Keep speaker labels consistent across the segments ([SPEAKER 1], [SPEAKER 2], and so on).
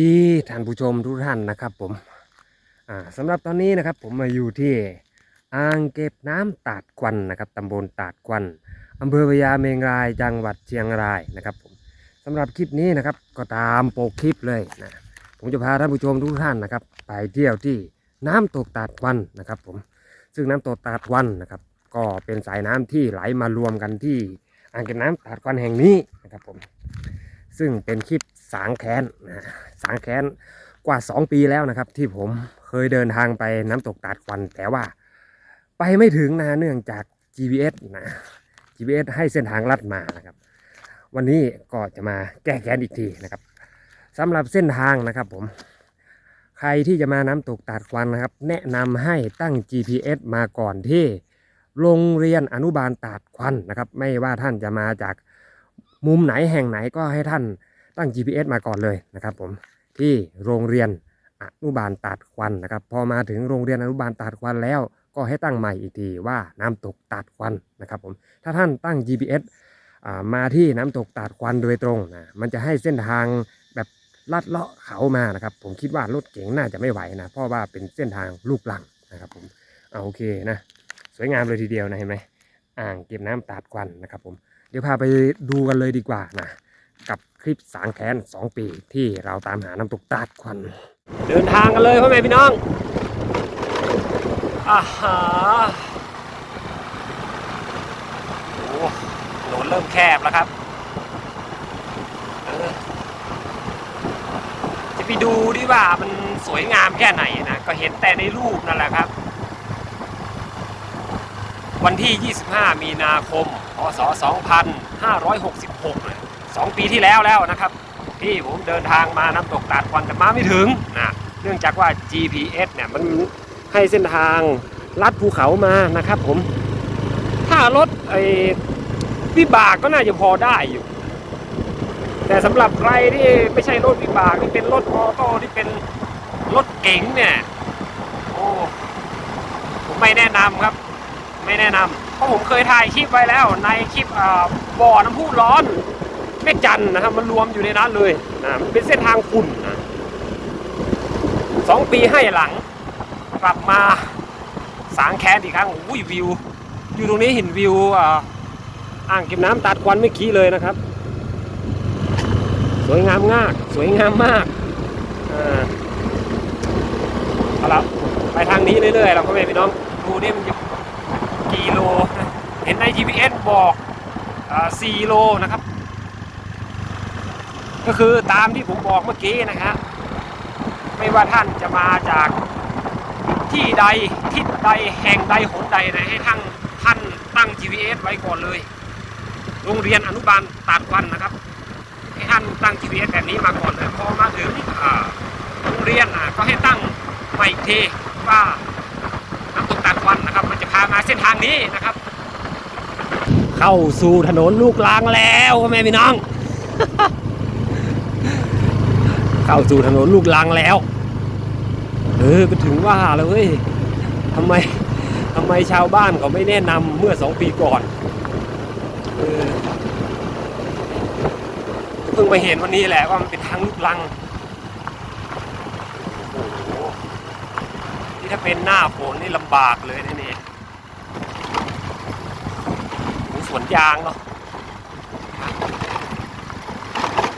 [SPEAKER 1] ดีท่านผู้ชมทุกท่านนะครับผมอ่าสำหรับตอนนี้นะครับผมมาอยู่ที่อ่างเก็บน้ำตาดควันนะครับตำบลตาดควันอำเภอพญาเมงรายจังหวัดเชียงรายนะครับผมสำหรับคลิปนี้นะครับก็ตามโปกคลิปเลยนะผมจะพาท่านผู้ชมทุกท่านนะครับ ไปเที่ยวที่น้ำตกตาดควันนะครับ ผมซึ่งน้ำตกตาดควันนะครับ ก็เป็นสายน้ำที่ไหลมารวมกันที่อ่างเก็บน้ำตาดควันแห่งนี้นะครับผม ซึ่งเป็นคลิปสางแค้นนะสางแค้นกว่า 2 ปีแล้วนะครับ ที่ผมเคยเดินทางไปน้ำตกตาดควันแต่ว่า ไปไม่ถึงนะเนื่องจาก GPS นะ GPS ให้เส้นทางลัดมานะครับ วันนี้ก็จะมาแก้แค้นอีกทีนะครับสำหรับเส้นทางนะครับผม ใครที่จะมาน้ำตกตาดควันนะครับ แนะนำให้ตั้ง GPS มาก่อนที่โรงเรียนอนุบาลตาดควันนะครับ ไม่ว่าท่านจะมาจาก มุมไหนแห่งไหนก็ให้ท่านตั้ง GPS มาก่อนเลยนะครับผมที่โรงเรียนอนุบาลตาดควันนะครับ พอมาถึงโรงเรียนอนุบาลตาดควันแล้ว ก็ให้ตั้งใหม่อีกทีว่าน้ำตกตาดควันนะครับผมถ้าท่านตั้ง GPS มาที่น้ำตกตาดควันโดยตรงนะมันจะให้เส้นทางแบบลัดเลาะเขามานะครับ ผมคิดว่ารถเก๋งน่าจะไม่ไหวนะเพราะว่าเป็นเส้นทางลูกลังนะครับผมเอาโอเคนะสวยงามเลยทีเดียวนะเห็นไหมอ่างเก็บน้ำตาดควันนะครับผม ดี๋ยวพาไปดูกันเลยดีกว่านะกับคลิปสางแค้น2ปีที่เราตามหาน้ำตกตาดควันเดินทางกันเลยพ่อแม่พี่น้องอาหาโอ้ถนนเริ่มแคบแล้วครับจะไปดูดิว่ามันสวยงามแค่ไหนนะก็เห็นแต่ในรูปนั่นแหละครับ วันที่ 25 มีนาคม พศ 2566เนี่ยสองปีที่แล้วแล้วนะครับ ที่ผมเดินทางมาน้ำตกตาดควันแต่มาไม่ถึงนะเนื่องจากว่า GPS เนี่ยมันให้เส้นทางลัดภูเขามานะครับผม ถ้ารถไอ้วิบากก็น่าจะพอได้อยู่ แต่สำหรับใครที่ไม่ใช่รถวิบากที่เป็นรถออโต้ที่เป็นรถเก๋งเนี่ย โอ้ ผมไม่แนะนำครับ ไม่แนะนำ เพราะผมเคยถ่ายคลิปไว้แล้วในคลิปบ่อน้ำพุร้อนแม่จันนะครับมันรวมอยู่ในนั้นเลยนะมันเป็นเส้นทางฝุ่นนะสองปีให้หลัง กลับมาสางแค้นอีกครั้งอุ้ยวิว อยู่ตรงนี้เห็นวิวอ่างเก็บน้ำตัดควันเมื่อกี้เลยนะครับ สวยงามมากสวยงามมากอ่าเอาละไปทางนี้เรื่อยๆเราก็ไม่พี่น้อง กี่โล เห็นใน GPS บอกอ่า4โลนะครับ ก็คือตามที่ผมบอกเมื่อกี้นะฮะไม่ว่าท่านจะมาจากที่ใดทิศใดแห่งใดหนใดนะให้ท่านท่านตั้ง GPS ไว้ก่อนเลย โรงเรียนอนุบาลตาดวันนะครับ ให้ท่านตั้ง GPS แบบนี้มาก่อนนะพอมาถึงโรงเรียนก็ให้ตั้งใหม่ทีว่า น้ำตกตาดควันนะครับ มามาเส้นทางนี้นะครับ เข้าสู่ถนนลูกลางแล้วพ่อแม่พี่น้อง เข้าสู่ถนนลูกลางแล้วเออก็ถึงว่าเลยเว้ยทำไมทำไมชาวบ้านเขาไม่แนะนำเมื่อสองปีก่อนเออเพิ่งมาเห็นวันนี้แหละว่ามันเป็นทางลูกลังโอ้โหนี่ถ้าเป็นหน้าฝนนี่ลำบากเลยนะเนี่ยโอ้ส วนยางเนาะ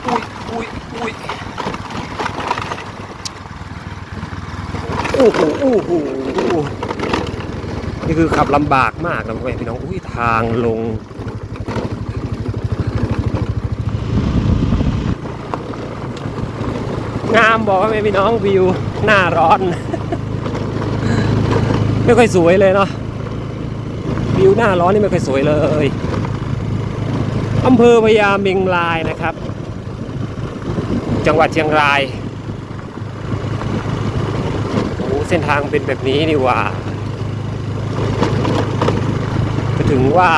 [SPEAKER 1] อุ้ยอุ้ยอุ้ยโอ้โหโอ้โหนี่คือขับลำบากมากนะพ่อแม่พี่น้องอุ้ยทางลงงามบอกว่าแม่พี่น้องวิวหน้าร้อน ไม่ค่อยสวยเลยเนาะวิวหน้าร้อนนี่ไม่ค่อยสวยเลย อำเภอพญาเมงรายนะครับ จังหวัดเชียงรายโอ้เส้นทางเป็นแบบนี้นี่ว่าก็ถึงว่า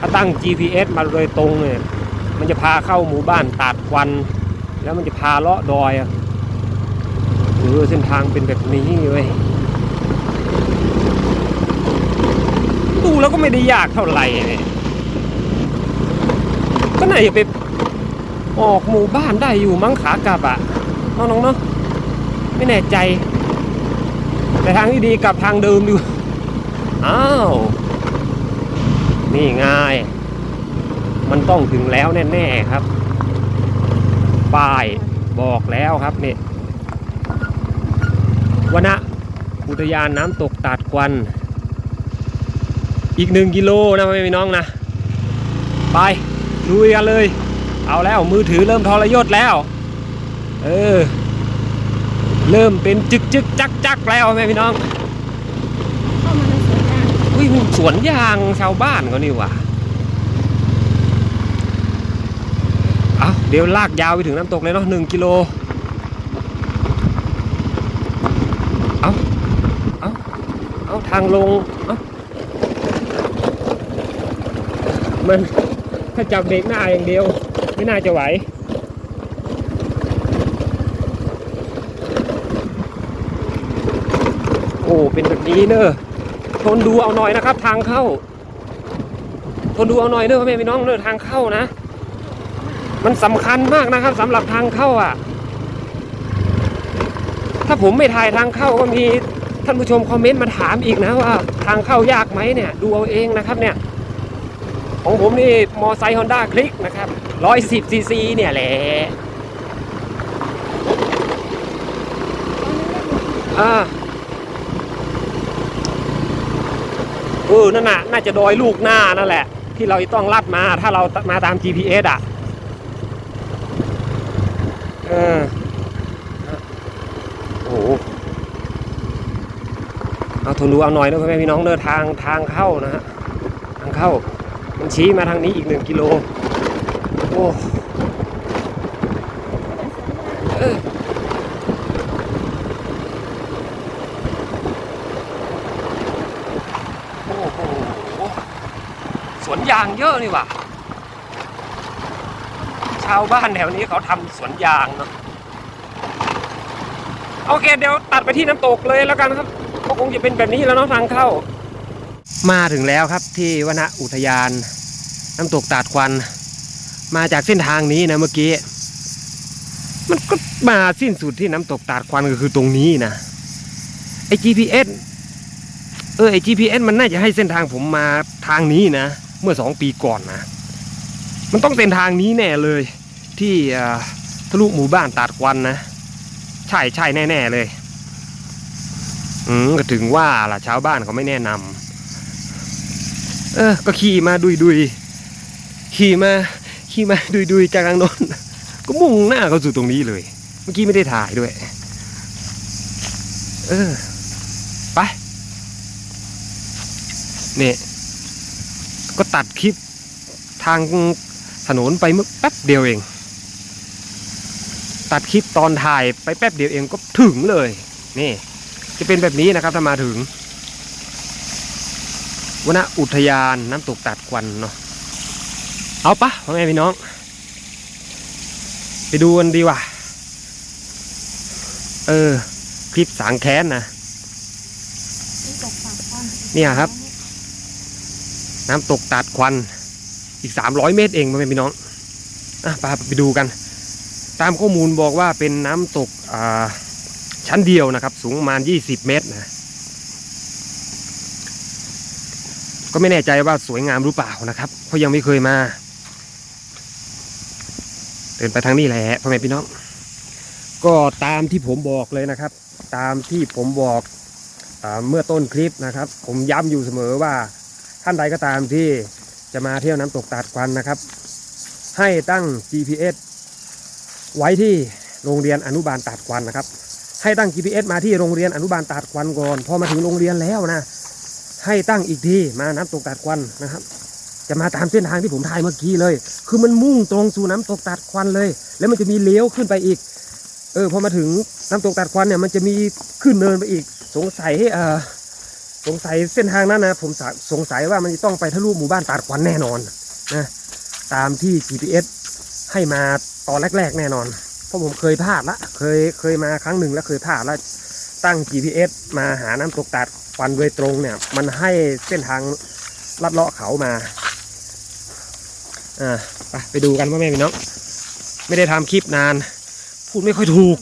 [SPEAKER 1] ถ้าตั้ง GPS มาโดยตรงเนี่ยมันจะพาเข้าหมู่บ้านตาดควัน แล้วมันจะพาเลาะดอยอะเออเส้นทางเป็นแบบนี้เว้ยดูแล้วก็ไม่ได้ยากเท่าไหร่เนี่ย ก็น่าจะไปออกหมู่บ้านได้อยู่มั้งขากลับอะนาะน้องๆเนาะไม่แน่ใจ แต่ทางที่ดีกลับทางเดิมดูอ้าวนี่ง่าย มันต้องถึงแล้วแน่ๆครับ ป้ายบอกแล้วครับนี่วนะอุทยานน้ำตกตาดควัน อีกหนึ่งกิโลนะพี่น้องนะ ไป ลุยกันเลย เอาแล้วมือถือเริ่มทรยศแล้ว เออ เริ่มเป็นจึกจึกจักจักแล้วพ่อแม่พี่น้อง
[SPEAKER 2] เข้ามาในสวนยาง
[SPEAKER 1] อุ้ยมันสวนยางชาวบ้านเขานี่หว่ะเอาเดี๋ยวลากยาวไปถึงน้ำตกเลยเนาะหนึ่งกิโลเอาเอาเอาทางลงเอามัน ถ้าจับเบรกหน้าอย่างเดียว ไม่น่าจะไหวโอ้เป็นแบบนี้เนอะทนดูเอาหน่อยนะครับ ทางเข้า ทนดูเอาหน่อยเด้อพ่อแม่พี่น้องเด้อทางเข้านะ มันสำคัญมากนะครับสำหรับทางเข้าอะ ถ้าผมไม่ถ่ายทางเข้าก็มีท่านผู้ชมคอมเมนต์มาถามอีกนะว่า ทางเข้ายากไหมเนี่ย ดูเอาเองนะครับเนี่ย ของผมนี่มอไซค์ฮอนด้าคลิกนะครับร้อยสิบซีซีเนี่ยแหละอ่าเออนั่นน่ะ น่าจะดอยลูกหน้านั่นแหละ ที่เราต้องลัดมาถ้าเรามาตาม GPS อะเออโอ้โหเอาทนดูเอาหน่อยนะพ่อแม่พี่น้องเดินทางทางเข้านะฮะทางเข้า มันชี้มาทางนี้อีกหนึ่งกิโล โอ้เออโอ้โหสวนยางเยอะนี่ว่ะ ชาวบ้านแถวนี้เขาทำสวนยางเนาะ โอเค เดี๋ยวตัดไปที่น้ำตกเลยแล้วกันครับ ก็คงจะเป็นแบบนี้แล้วเนาะทางเข้า มาถึงแล้วครับที่วนอุทยาน น้ำตกตาดควัน มาจากเส้นทางนี้นะเมื่อกี้ มันก็มาสิ้นสุดที่น้ำตกตาดควันก็คือตรงนี้นะไอ GPS เออไอ GPS มันน่าจะให้เส้นทางผมมาทางนี้นะ เมื่อสองปีก่อนนะ มันต้องเส้นทางนี้แน่เลย ที่ทะลุหมู่บ้านตาดควันนะ ใช่ใช่แน่ ๆ เลย อืมก็ถึงว่าล่ะชาวบ้านเขาไม่แนะนำ เออ ก็ขี่มาดุยดุยขี่มาขี่มาดุยดุยจากทางโน้นก็มุ่งหน้าเข้าสู่ตรงนี้เลย เมื่อกี้ไม่ได้ถ่ายด้วย เออ ไปเนี่ยก็ตัดคลิปทางถนนไปเมื่อแป๊บเดียวเอง ตัดคลิปตอนถ่ายไปแป๊บเดียวเองก็ถึงเลย นี่ จะเป็นแบบนี้นะครับถ้ามาถึง วนอุทยานน้ำตกตัดควันเนาะเอาปะพ่อแม่พี่น้อง ไปดูกันดีกว่าเออ คลิปสางแค้นนะ
[SPEAKER 2] น
[SPEAKER 1] เนี่ยครับ น้ำตกตัดควัน อีก300เมตรเองพ่อแม่พี่น้องอะไปไปดูกัน ตามข้อมูลบอกว่าเป็นน้ำตกอ่าชั้นเดียวนะครับ สูงประมาณ 20 เมตรนะ ก็ไม่แน่ใจว่าสวยงามหรือเปล่านะครับ เพราะยังไม่เคยมา เดินไปทางนี้แหละพ่อแม่พี่น้อง ก็ตามที่ผมบอกเลยนะครับ ตามที่ผมบอกอเมื่อต้นคลิปนะครับ ผมย้ำอยู่เสมอว่าท่านใดก็ตามที่จะมาเที่ยวน้ำตกตาดควันนะครับ ให้ตั้ง GPS ไว้ที่โรงเรียนอนุบาลตาดควันนะครับ ให้ตั้ง GPS มาที่โรงเรียนอนุบาลตาดควันก่อน พอมาถึงโรงเรียนแล้วนะ ให้ตั้งอีกทีมาน้ำตกตาดควันนะครับ จะมาตามเส้นทางที่ผมถ่ายเมื่อกี้เลย คือมันมุ่งตรงสู่น้ำตกตาดควันเลย แล้วมันจะมีเลี้ยวขึ้นไปอีก เออพอมาถึงน้ำตกตาดควันเนี่ยมันจะมีขึ้นเนินไปอีก สงสัยเออสงสัยเส้นทางนั้นนะผมสงสัยว่ามันจะต้องไปทะลุหมู่บ้านตาดควันแน่นอนนะตามที่ GPS ให้มาตอนแรก ๆ แน่นอน เพราะผมเคยพลาดละ เคยเคยมาครั้งหนึ่งแล้วเคยพลาดแล้วตั้ง GPS มาหาน้ำตกตาด ควันโดยตรงเนี่ย มันให้เส้นทางลัดเลาะเขามาอ่าไปไปดูกันพ่อแม่พี่น้องไม่ได้ทำคลิปนาน พูดไม่ค่อยถูก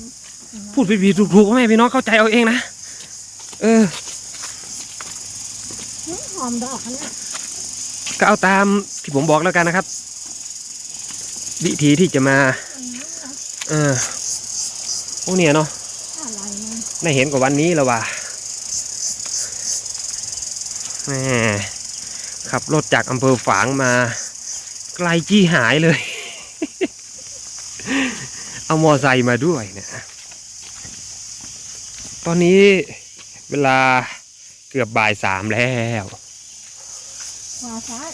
[SPEAKER 1] พูดผิดๆถูกๆก็ไม่ให้พี่น้องเข้าใจเอาเองนะเออ
[SPEAKER 2] หืมหอมดอกอันเนี้ย
[SPEAKER 1] ก็เอาตามที่ผมบอกแล้วกันนะครับ วิธีที่จะมา
[SPEAKER 2] อันนั้นเหรอ
[SPEAKER 1] เออโอ้เนี่ยเนาะ
[SPEAKER 2] อะไรนะ
[SPEAKER 1] ได้เห็นกว่าวันนี้แล้วว่ะ แหมขับรถจากอำเภอฝางมา ไกลจี้หายเลย เอามอไซค์มาด้วยเนี่ยตอนนี้เวลาเกือบบ่ายสามแล้ว
[SPEAKER 2] ขวาซ้าย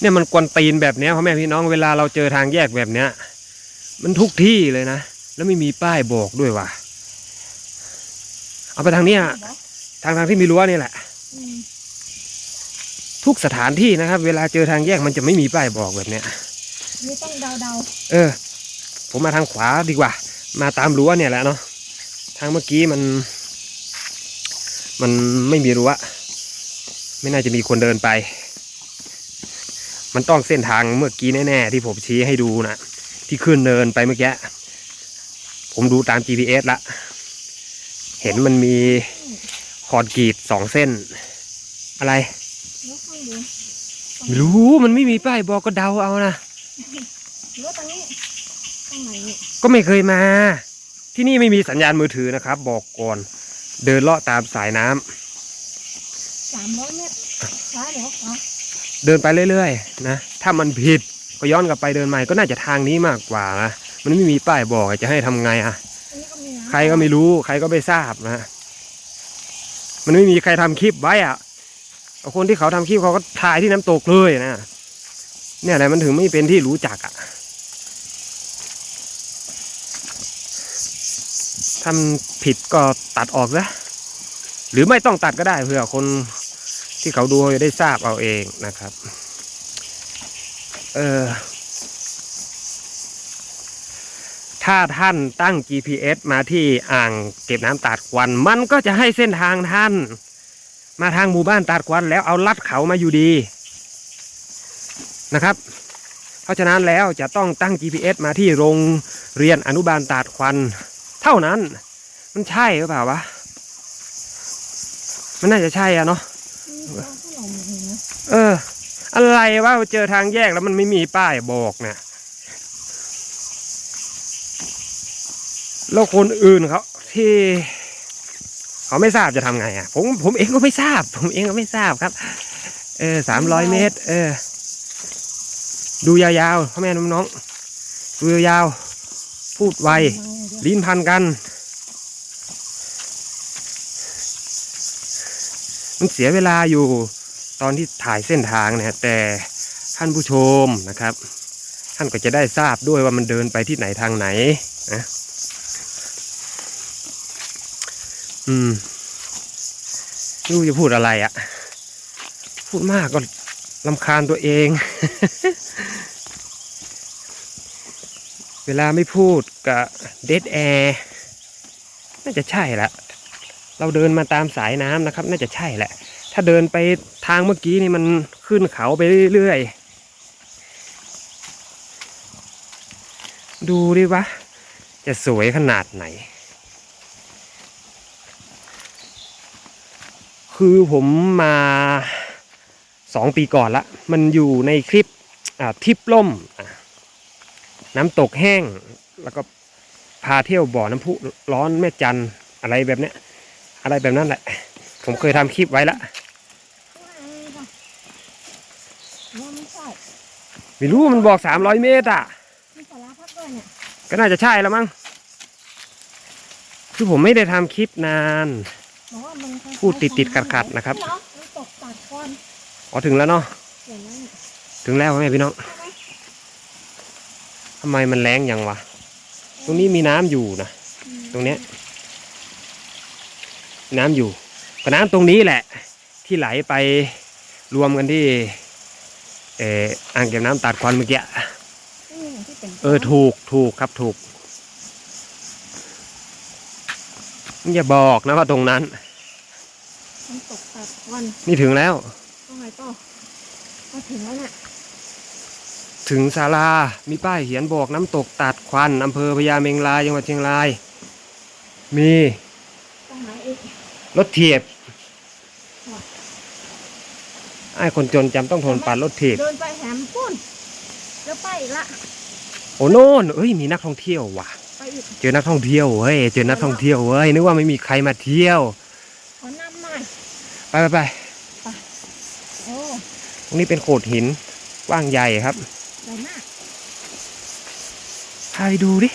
[SPEAKER 1] เนี่ยมันกวนตีนแบบเนี้ยพ่อแม่พี่น้องเวลาเราเจอทางแยกแบบเนี้ย มันทุกที่เลยนะ แล้วไม่มีป้ายบอกด้วยว่ะ เอาไปทางเนี้ย
[SPEAKER 2] เหรอ
[SPEAKER 1] ทางทางที่มีรั้วนี่แหละ
[SPEAKER 2] อืม
[SPEAKER 1] ทุกสถานที่นะครับ เวลาเจอทางแยกมันจะไม่มีป้ายบอกแบบเนี้ย
[SPEAKER 2] นี่ต้องเดาเดา
[SPEAKER 1] เออ ผมมาทางขวาดีกว่า มาตามรั้วเนี่ยแหละเนาะทางเมื่อกี้มัน มันไม่มีรั้วไม่น่าจะมีคนเดินไป มันต้องเส้นทางเมื่อกี้แน่ๆที่ผมชี้ให้ดูนะที่ขึ้นเนินไปเมื่อกี้ผมดูตาม GPS ละ เห็นมันมีคอนกรีตสองเส้น อะไร
[SPEAKER 2] ๆยกข้างบน
[SPEAKER 1] ไม่รู้มันไม่มีป้ายบอกก็เดาเอานะ
[SPEAKER 2] หรือว่าตรงนี้ตรงไหนนี่
[SPEAKER 1] ก็ไม่เคยมา ที่นี่ไม่มีสัญญาณมือถือนะครับ บอกก่อน เดินเลาะตามสายน้ำ
[SPEAKER 2] สามร้อยเมตรซ้ายหรือว่าขวา
[SPEAKER 1] เดินไปเรื่อยๆนะถ้ามันผิดก็ย้อนกลับไปเดินใหม่ก็น่าจะทางนี้มากกว่านะมันไม่มีป้ายบอกจะให้ทำไงอะ
[SPEAKER 2] อันนี้ก็มีนะ
[SPEAKER 1] ใครก็ไม่รู้ใครก็ไม่ทราบนะ มันไม่มีใครทำคลิปไว้อะเอา คนที่เขาทำคลิปเขาก็ถ่ายที่น้ำตกเลยนะ เนี่ยแหละมันถึงไม่เป็นที่รู้จักอะทำผิดก็ตัดออกซะหรือไม่ต้องตัดก็ได้เพื่อคนที่เขาดูจะได้ทราบเอาเองนะครับ เออถ้าท่านตั้ง GPS มาที่อ่างเก็บน้ำตาดควัน มันก็จะให้เส้นทางท่าน มาทางหมู่บ้านตาดควันแล้วเอาลัดเขามาอยู่ดีนะครับ เพราะฉะนั้นแล้วจะต้องตั้ง GPS มาที่โรงเรียนอนุบาลตาดควัน เท่านั้น มันใช่หรือเปล่าวะ มันน่าจะใช่อะเนาะ
[SPEAKER 2] มีร้านขนมอยู่นะ
[SPEAKER 1] เออ อะไรวะเจอทางแยกแล้วมันไม่มีป้ายบอกเนี่ยแล้วคนอื่นเขาที่ เขาไม่ทราบจะทำไงอะ ผมผมเองก็ไม่ทราบ ผมเองก็ไม่ทราบครับ เออสามร้อยเมตร เออ ดูยาวๆพ่อแม่น้องๆดูยาวๆพูดไว ลิ้นพันกัน มันเสียเวลาอยู่ตอนที่ถ่ายเส้นทางเนี่ยแต่ท่านผู้ชมนะครับ ท่านก็จะได้ทราบด้วยว่ามันเดินไปที่ไหนทางไหนนะ อืมรู้จะพูดอะไรอะ่ะ พูดมากก็ลำคาญตัวเอง เวลาไม่พูดกับเดดแอร์น่าจะใช่ละ เราเดินมาตามสายน้ำนะครับ น่าจะใช่แหละ ถ้าเดินไปทางเมื่อกี้นี่มันขึ้นเขาไปเรื่อยๆ ดูดิวะ จะสวยขนาดไหน คือผมมาสองปีก่อนละ มันอยู่ในคลิปอ่าทริปล่มอะน้ำตกแห้ง แล้วก็พาเที่ยวบ่อน้ำพุร้อนแม่จันอะไรแบบเนี้ย อะไรแบบนั้นแหละ ผมเคยทำคลิปไว้ละ
[SPEAKER 2] ว่าไม่ใช่
[SPEAKER 1] ไม่รู้มันบอกสามร้อยเมตรอะ
[SPEAKER 2] มีสาราพักด้วยเนี่ย
[SPEAKER 1] ก็น่าจะใช่แล้วมั้ง คือผมไม่ได้ทำคลิปนาน
[SPEAKER 2] บอกว่ามันคล้ายๆ
[SPEAKER 1] พูดติดๆขัดๆนะครับ
[SPEAKER 2] เหอมันตกตัดควัน
[SPEAKER 1] อ๋อถึงแล้วเนาะ
[SPEAKER 2] เห็นไหมเนี่ย
[SPEAKER 1] ถึงแล้วแม่พี่น้อง
[SPEAKER 2] ใช่ไหม
[SPEAKER 1] ทำไมมันแรงยังวะตรงนี้มีน้ำอยู่นะ
[SPEAKER 2] อืม
[SPEAKER 1] ตรงเนี้ยน้ำอยู่ก็น้ำตรงนี้แหละ ที่ไหลไปรวมกันที่เอออ่างเก็บน้ำตัดควันเมื่อกี้
[SPEAKER 2] นี่ไงที่เป็น
[SPEAKER 1] เออถูกถูกครับถูก อย่าบอกนะว่าตรงนั้น
[SPEAKER 2] มันตกตัดควัน
[SPEAKER 1] นี่ถึงแล้ว
[SPEAKER 2] ตรงไหนต่อมาถึงแล้วเนี่ย
[SPEAKER 1] ถึงศาลา มีป้ายเขียนบอกน้ำตกตัดควันอำเภอพญาเมงรายจังหวัดเชียงราย มี
[SPEAKER 2] ตรงไหนอีก
[SPEAKER 1] รถเทียบไอ้คนจนจำต้องทนปานรถเทียบ
[SPEAKER 2] เดินไปแหมปุ้นเดี๋ยวไปอีกละ
[SPEAKER 1] โอ้โน่นเอ้ย มีนักท่องเที่ยวว่ะ
[SPEAKER 2] ไปอีก
[SPEAKER 1] เจอนักท่องเที่ยวเว้ยเจอนักท่องเที่ยวเว้ยนึกว่าไม่มีใครมาเที่ยว
[SPEAKER 2] ขอน้ำหน่อย
[SPEAKER 1] ไปไปไป
[SPEAKER 2] โอ้
[SPEAKER 1] ตรงนี้เป็นโขดหินกว้างใหญ่ครับ
[SPEAKER 2] ใหญ่มาก
[SPEAKER 1] พาไปดูดิ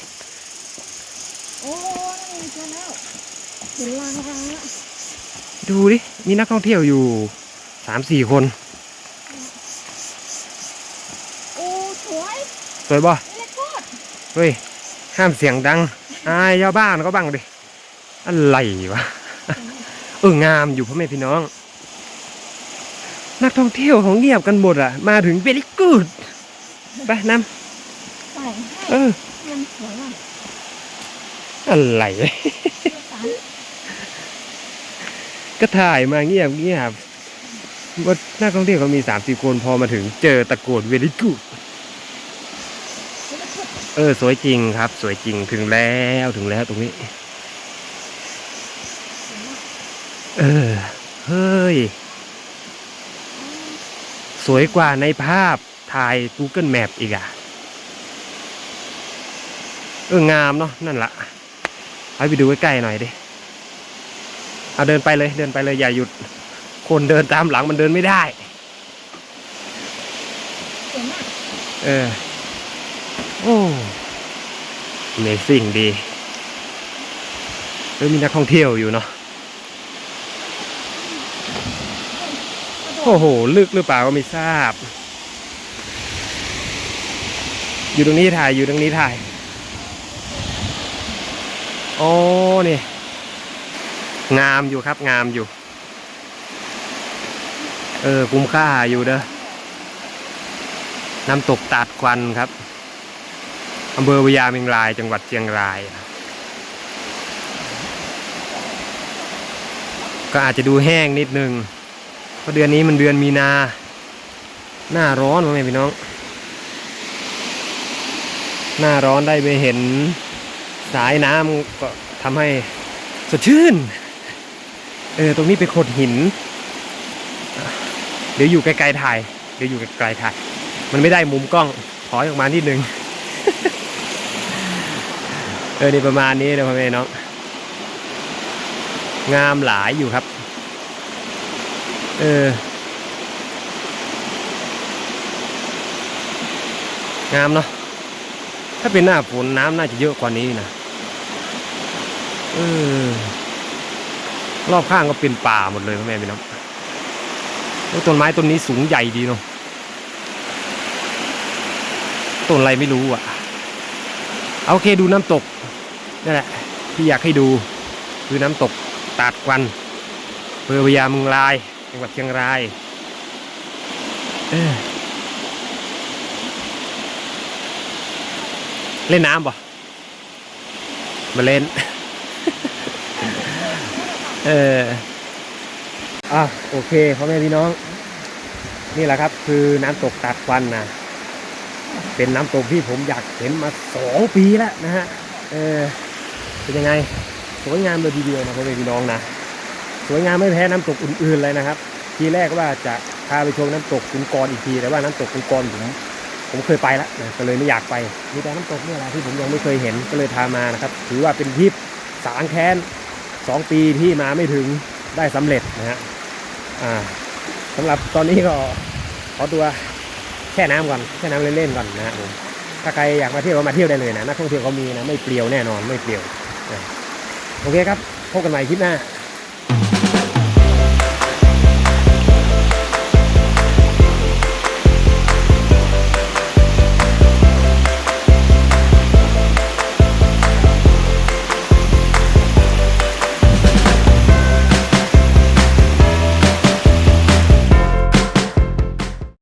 [SPEAKER 2] โอ้นั่นไงเจอแล้วเห็นลางรางละ
[SPEAKER 1] ดูดิมีนักท่องเที่ยวอยู่สามสี่คน
[SPEAKER 2] โอ้สวย
[SPEAKER 1] สวยบ่
[SPEAKER 2] นี่เลยโคตร
[SPEAKER 1] เฮ้ย ห้ามเสียงดัง อายชาวบ้านเขาบ้างดิอะไรวะเอองามอยู่พ่อแม่พี่น้อง นักท่องเที่ยวของเงียบกันหมดอะ มาถึงเ e ลิกูดไปน
[SPEAKER 2] ใส่ให้ำ
[SPEAKER 1] เออ
[SPEAKER 2] มันสวยว่ะ
[SPEAKER 1] อะไร
[SPEAKER 2] สาม
[SPEAKER 1] ก็ถ่ายมาเงียบเงียบว่านักท่องเที่ยวเขามีสามสิบคนพอมาถึงเจอตะโกนเวลิกูด
[SPEAKER 2] นี่ เอ
[SPEAKER 1] อ สวยจริงครับ สวยจริงถึงแล้วถึงแล้วตรงนี้ เออ เฮ้ย สวยกว่าในภาพถ่าย Google Map อีกอะเอองามเนาะนั่นละเอาไปดูใกล้ๆหน่อยดิเอาเดินไปเลย เดินไปเลยอย่าหยุด คนเดินตามหลังมันเดินไม่ได้ เออ โอ้เมสิ่งดีเฮ้ยมีนักท่องเที่ยวอยู่เนาะ
[SPEAKER 2] โอ้
[SPEAKER 1] โห ลึกหรือเปล่าก็ไม่ทราบ อยู่ตรงนี้ถ่ายอยู่ตรงนี้ถ่ายโอ้นี่ งามอยู่ครับงามอยู่ เออ คุ้มค่าอยู่เด้อน้ำตกตาดควันครับ อำเภอพญาเมงราย จังหวัดเชียงราย ก็อาจจะดูแห้งนิดนึง เพราะเดือนนี้มันเดือนมีนา หน้าร้อนพ่อแม่พี่น้อง หน้าร้อนได้ไปเห็นสายน้ำก็ทำให้สดชื่น เออ ตรงนี้เป็นโขดหิน เดี๋ยวอยู่ไกลๆถ่าย เดี๋ยวอยู่ไกลๆถ่าย มันไม่ได้มุมกล้อง ถอยออกมานิดนึง ออนี่ประมาณนี้นะพ่อแม่น้อง งามหลายอยู่ครับ เออ งามเนาะ ถ้าเป็นหน้าฝนน้ำน่าจะเยอะกว่านี้นะ เออ รอบข้างก็เป็นป่าหมดเลยพ่อแม่พี่น้องแล้วต้นไม้ต้นนี้สูงใหญ่ดีเนาะ ต้นอะไรไม่รู้อะเอาโอเคดูน้ำตก นั่นแหละที่อยากให้ดูคือน้ำตกตาดควันอำเภอพญามึงรายจังหวัดเชียงรายเเล่นน้ำป่ะมาเล่น เอออะโอเคพ่อแม่พี่น้อง นี่แหละครับ คือน้ำตกตาดควันนะเป็นน้ำตกที่ผมอยากเห็นมาสองปีแล้วนะฮะ เออ เป็นยังไง สวยงามเลยทีเดียวนะพ่อแม่พี่น้องนะ สวยงามไม่แพ้น้ำตกอื่นๆเลยนะครับ ทีแรกว่าจะพาไปชมน้ำตกคุณกรอีกทีแต่ว่าน้ำตกคุณกรผมผมเคยไปแล้วนะก็เลยไม่อยากไป มีแต่น้ำตกเนี่ยแหละที่ผมยังไม่เคยเห็นก็เลยพามานะครับ ถือว่าเป็นทริปสางแค้นสองปีที่มาไม่ถึงได้สำเร็จนะฮะอ่าสำหรับตอนนี้ก็ขอตัวแช่น้ำก่อนแช่น้ำเล่นๆก่อนนะฮะผมถ้าใครอยากมาเที่ยวก็มาเที่ยวได้เลยนะนักท่องเที่ยวเขามีนะไม่เปลี่ยวแน่นอนไม่เปลี่ยว โอเคครับ พบกันใหม่คลิปหน้า